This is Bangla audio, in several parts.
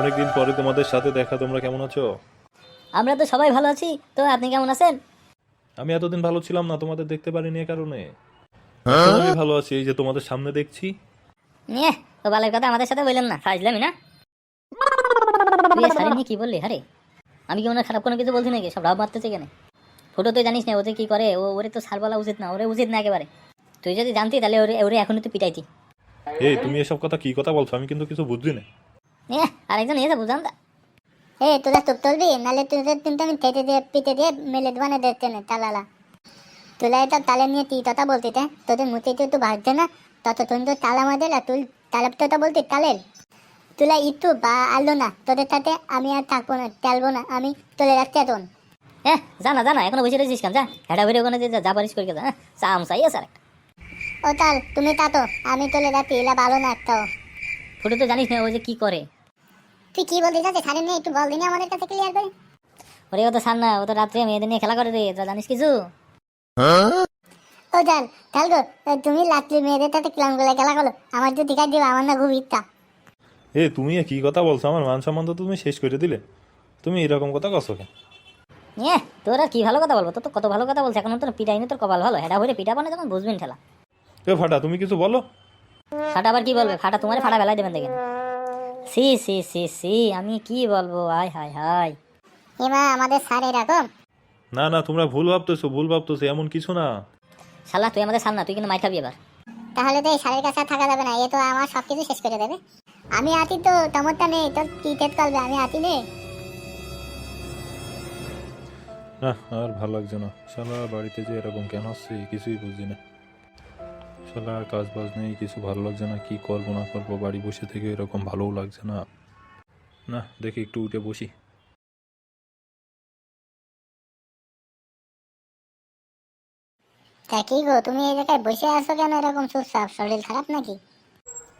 অনেকদিন পরে তোমাদের সাথে দেখা তোমরা কেমন আছো? আমরা তো সবাই ভালো আছি। তো আপনি কেমন আছেন? আমি এতদিন ভালো ছিলাম না তোমাদের দেখতে পারিনি এ কারণে। এখন আমি ভালো আছি এই যে তোমাদের সামনে দেখছি। নিয়ে তো বালের কথা আমাদের সাথে বললেন না ফাজলামি না? তুই নিয়ে কি বললি? আরে আমি কি মনে খারাপ কোনো কিছু বলছি নাকি? সব রাব মারতেছে কেন ফুটো তুই জানিস না ওতে কি করে? ও ওরে তো সার বলা উচিত না ওরে উচিত না একেবারে। তুই যদি জানতি তাহলে ওরে ওরে এখনই তো পিটাইতি। এই তুমি এসব কথা কি কথা বলছো? আমি কিন্তু কিছু বুঝলি না। নিয়ে আরেকজন এসে বুঝান দা। এ তোরা চুপ তুলবি নাহলে তোদের কিন্তু আমি থেতে দিয়ে পিতে দিয়ে মেলে দেবানে দেখতে নে তালালা। তোলা এটা তালে নিয়ে তুই কথা বলতি তে তোদের মুখে তো একটু ভাবছে না তত তুই তো তালা মাদের আর তুই তালে তো বলতি তালের তুলা ইটু বা আলো না তোদের সাথে আমি আর থাকব না তেলবো না আমি তোলে রাখতে এখন এ জানা জানা এখনও বসে রয়েছিস কেন? যা হেঁটা ওখানে যে পারিস করে যা হ্যাঁ? চাম চাই আছে একটা ও তাল তুমি তাতো আমি তোলে রাখি এলা ভালো না একটাও। ফুটো তো জানিস না ও যে কি করে। তুই কি বলতে চাচ্ছিস সারে নিয়ে একটু বল দিনি আমাদের কাছে ক্লিয়ার করে। ওরে ও তো সার না ও তো রাত্রে মেয়েদের নিয়ে খেলা করে রে তোরা জানিস কিছু? ও জান গো তুমি রাত্রি মেয়েদের সাথে কিলামগুলো খেলা করো। আমার তো দেখাই দিবা আমার না খুব ইচ্ছা। এ তুমি কি কথা বলছো? আমার মান সম্মান তো তুমি শেষ করে দিলে। তুমি এরকম কথা কছো কেন? নিয়ে তোর আর কি ভালো কথা বলব? তোর তো কত ভালো কথা বলছে এখন তোর পিটাইনি তোর কপাল ভালো। হেডা ভরে পিটা পানে যখন বুঝবেন ঠেলা। এ ফাটা তুমি কিছু বলো। ফাটা আবার কি বলবে? ফাটা তোমার ফাটা বেলায় দেবেন দেখেন। সি সি সি সি আমি কি বলব? হাই হাই হাই এমা আমাদের স্যার এরকম। না না তোমরা ভুল ভাবতেছো ভুল ভাবতেছো এমন কিছু না। শালা তুই আমাদের সামনা তুই কিন্তু মাই খাবি এবার। তাহলে তো এই স্যারের কাছে আর থাকা যাবে না এ তো আমার সব কিছু শেষ করে দেবে। আমি আতি তো তেমনটা নেই তোর কি টেট করবে আমি আতি নেই? না আর ভালো লাগছে না। শালা বাড়িতে যে এরকম কেন আসছে কিছুই বুঝি না। আর কাজ বাজ নেই কিছু ভালো লাগছে না কি করব না করব বাড়ি বসে থেকে এরকম ভালোও লাগছে না। না দেখি একটু উঠে বসি। তা কি গো তুমি এই জায়গায় বসে আছো কেন? এরকম চুপচাপ শরীর খারাপ নাকি?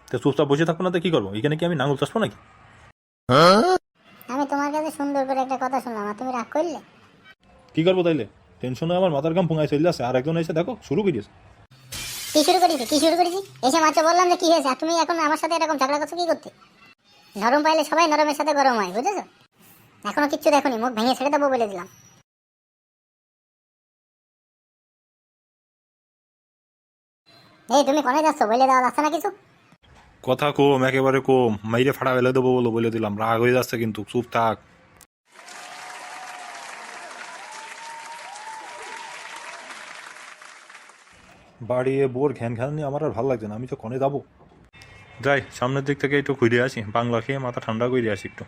তো চুপচাপ বসে থাকব না তো কি করব? এখানে কি আমি নাঙল চাষবো নাকি? আমি তোমার কাছে সুন্দর করে একটা কথা শুনলাম আর তুমি রাগ করলে? কি করব তাইলে? টেনশনে আমার মাথার গাম ফুঙায় চলে আসে আর একজন এসে দেখো শুরু করিস কি শুরু করেছি? কি শুরু করেছি? এসে মাত্র বললাম যে কি হয়েছে? তুমি এখন আমার সাথে এরকম ঝগড়া করছ কি করতে? নরম পাইলে সবাই নরমের সাথে গরম হয়, বুঝেছ? এখনও কিচ্ছু দেখোনি, মুখ ভেঙে ছেড়ে দেবো বলে দিলাম। এই, তুমি কোনে যাচ্ছ? বলে দেওয়া যাচ্ছে না কিছু? কথা কম, একেবারে কম। মাইরে ফাড়া বেলে দেবো বলো, বলে দিলাম। রাগ হয়ে যাচ্ছে কিন্তু, চুপ থাক। বাড়িয়ে বোর ঘ্যান ঘ্যান নিয়ে আমার আর ভালো লাগছে না, আমি তো কনে যাব। যাই, সামনের দিক থেকে একটু ঘুরে আসি, বাংলা খেয়ে মাথা ঠান্ডা করে আসি একটু।